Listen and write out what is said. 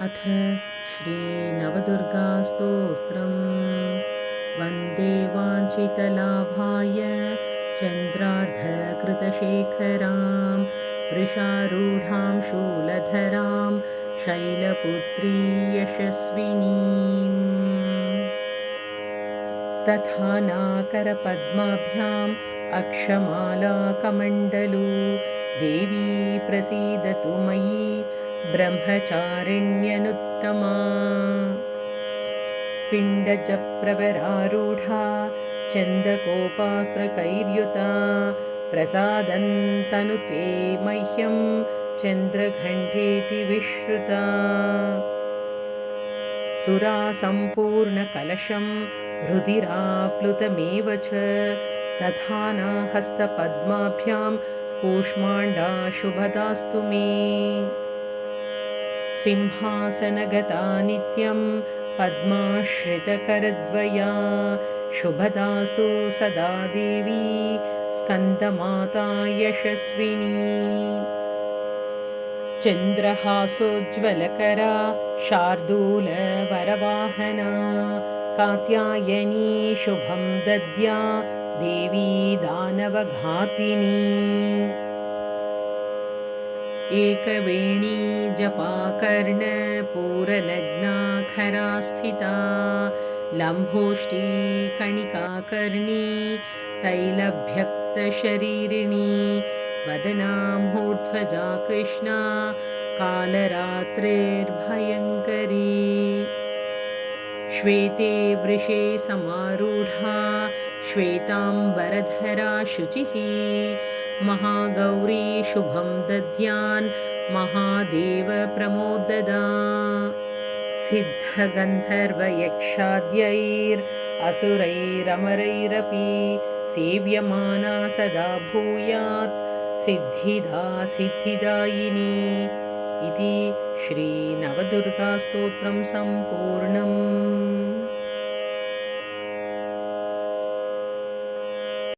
अथ श्रीनवदुर्गास्तोत्रम्। वन्दे वाञ्छितलाभाय चन्द्रार्धकृतशेखरां वृषारूढां शूलधरां शैलपुत्री यशस्विनीम्। तथा नाकरपद्माभ्याम् अक्षमालाकमण्डलू देवी प्रसीदतु मयि ब्रह्मचारिण्यनुत्तमा। पिण्डजप्रवरारूढा चन्दकोपास्त्रकैर्युता प्रसादन्तनुते मह्यं चन्द्रघण्टेति विश्रुता। सुरासम्पूर्णकलशं रुधिराप्लुतमेव च तथा न हस्तपद्माभ्यां कूष्माण्डा शुभदास्तु मे सिंहासनगता नित्यं पद्माश्रितकरद्वया। शुभदास्तु सदा देवी स्कन्दमाता यशस्विनी। चन्द्रहासोज्ज्वलकरा शार्दूलवरवाहना कात्यायनी शुभं दद्या देवी दानवघातिनी एकवेणी जपाकर्णपूरनग्नाखरा स्थिता लम्भोष्टी कणिकाकर्णी तैलभ्यक्तशरीरिणी वदनामूर्ध्वजा कृष्णा कालरात्रेर्भयङ्करी। श्वेते वृषे समारूढा श्वेताम्बरधरा शुचिः महागौरी शुभं दद्यान् महादेवप्रमोददा सिद्धगन्धर्वयक्षाद्यैरसुरैरमरैरपि सेव्यमाना सदा भूयात् सिद्धिदा सिद्धिदायिनी। इति श्रीनवदुर्गास्तोत्रं सम्पूर्णम्